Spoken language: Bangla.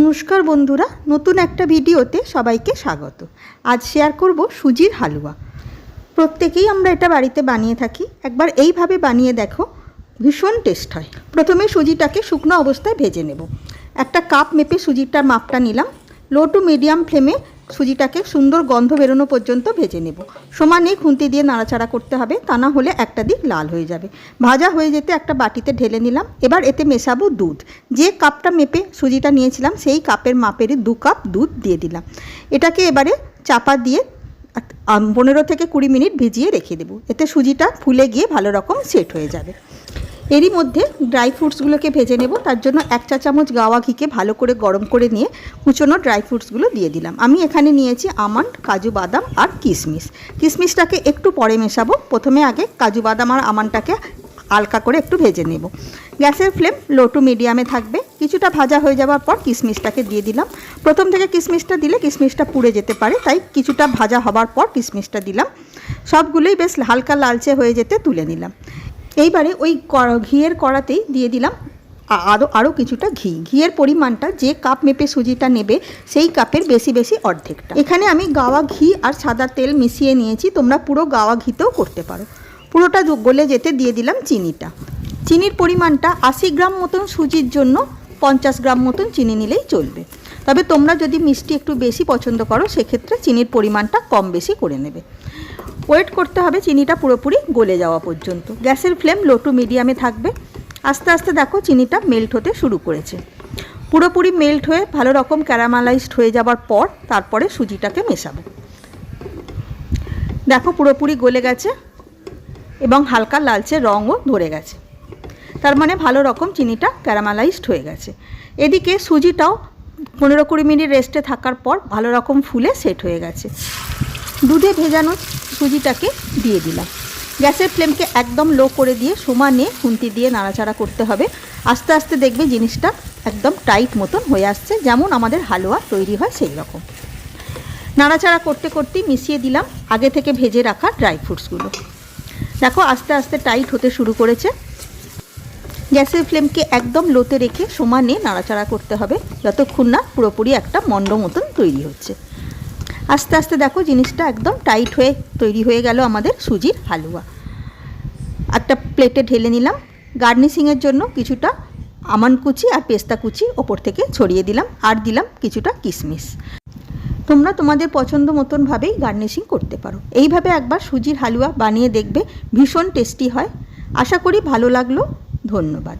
নমস্কার বন্ধুরা, নতুন একটা ভিডিওতে সবাইকে স্বাগত। আজ শেয়ার করব সুজির হালুয়া। প্রত্যেকেই আমরা এটা বাড়িতে বানিয়ে থাকি। একবার এইভাবে বানিয়ে দেখো, ভীষণ টেস্ট হয়। প্রথমে সুজিটাকে শুকনো অবস্থায় ভেজে নেব। একটা কাপ মেপে সুজিটার মাপটা নিলাম। লো টু মিডিয়াম ফ্লেমে সুজিটাকে সুন্দর গন্ধ বেরোনো পর্যন্ত ভেজে নেব। সমানে খুন্তি দিয়ে নাড়াচাড়া করতে হবে, তা না হলে একটা দিক লাল হয়ে যাবে। ভাজা হয়ে যেতে একটা বাটিতে ঢেলে নিলাম। এবার এতে মেশাবো দুধ। যে কাপটা মেপে সুজিটা নিয়েছিলাম, সেই কাপের মাপেরই দু কাপ দুধ দিয়ে দিলাম। এটাকে এবারে চাপা দিয়ে পনেরো থেকে কুড়ি মিনিট ভিজিয়ে রেখে দেবো। এতে সুজিটা ফুলে গিয়ে ভালো রকম সেট হয়ে যাবে। এরই মধ্যে ড্রাই ফ্রুটসগুলোকে ভেজে নেব। তার জন্য এক চা চামচ গাওয়া ঘিকে ভালো করে গরম করে নিয়ে কুচনো ড্রাই ফ্রুটসগুলো দিয়ে দিলাম। আমি এখানে নিয়েছি আমন্ড, কাজু বাদাম আর কিশমিশ। কিশমিশটাকে একটু পরে মেশাবো। প্রথমে আগে কাজু বাদাম আর আমন্ডটাকে হালকা করে একটু ভেজে নেব। গ্যাসের ফ্লেম লো টু মিডিয়ামে থাকবে। কিছুটা ভাজা হয়ে যাওয়ার পর কিশমিশটাকে দিয়ে দিলাম। প্রথম থেকে কিশমিশটা দিলে কিশমিশটা পুড়ে যেতে পারে, তাই কিছুটা ভাজা হবার পর কিশমিশটা দিলাম। সবগুলোই বেশ হালকা লালচে হয়ে যেতে তুলে নিলাম। এইবারে ওই ঘিয়ের কড়াতেই দিয়ে দিলাম আরও আরও কিছুটা ঘি। ঘিয়ের পরিমাণটা যে কাপ মেপে সুজিটা নেবে, সেই কাপের বেশি বেশি অর্ধেকটা। এখানে আমি গাওয়া ঘি আর সাদা তেল মিশিয়ে নিয়েছি, তোমরা পুরো গাওয়া ঘিতেও করতে পারো। পুরোটা গলে যেতে দিয়ে দিলাম চিনিটা। চিনির পরিমাণটা আশি গ্রাম মতন সুজির জন্য পঞ্চাশ গ্রাম মতন চিনি নিলেই চলবে। তবে তোমরা যদি মিষ্টি একটু বেশি পছন্দ করো, সেক্ষেত্রে চিনির পরিমাণটা কম বেশি করে নেবে। ওয়েট করতে হবে, চিনিটা পুরোপুরি গলে যাওয়া পর্যন্ত। গ্যাসের ফ্লেম লো টু মিডিয়ামে থাকবে। আস্তে আস্তে দেখো, চিনিটা মেল্ট হতে শুরু করেছে। পুরোপুরি মেল্ট হয়ে ভালো রকম ক্যারামালাইজড হয়ে যাবার পর তারপরে সুজিটাকে মেশাবো। দেখো, পুরোপুরি গলে গেছে এবং হালকা লালচে রঙও ধরে গেছে। তার মানে ভালো রকম চিনিটা ক্যারামালাইজড হয়ে গেছে। এদিকে সুজিটাও পনেরো কুড়ি মিনিট রেস্টে থাকার পর ভালো রকম ফুলে সেট হয়ে গেছে। দুধে ভেজানো সুজিটাকে দিয়ে দিলাম। গ্যাসের ফ্লেমকে একদম লো করে দিয়ে সমানে খুন্তি দিয়ে নাড়াচাড়া করতে হবে। আস্তে আস্তে দেখবে জিনিসটা একদম টাইট মতন হয়ে আসছে, যেমন আমাদের হালুয়া তৈরি হয় সেই রকম। নাড়াচাড়া করতে করতেই মিশিয়ে দিলাম আগে থেকে ভেজে রাখা ড্রাই ফ্রুটসগুলো। দেখো আস্তে আস্তে টাইট হতে শুরু করেছে। গ্যাসের ফ্লেমকে একদম লোতে রেখে সমানে নাড়াচাড়া করতে হবে, যতক্ষণ না পুরোপুরি একটা মণ্ড মতন তৈরি হচ্ছে। আস্তে আস্তে দেখো জিনিসটা একদম টাইট হয়ে তৈরি হয়ে গেল আমাদের সুজির হালুয়া। একটা প্লেটে ঢেলে নিলাম। গার্নিশিংয়ের জন্য কিছুটা আমান কুচি আর পেস্তা কুচি ওপর থেকে ছড়িয়ে দিলাম আর দিলাম কিছুটা কিশমিশ তোমরা তোমাদের পছন্দ মতনভাবেই গার্নিশিং করতে পারো। এইভাবে একবার সুজির হালুয়া বানিয়ে দেখবে, ভীষণ টেস্টি হয়। আশা করি ভালো লাগল। ধন্যবাদ।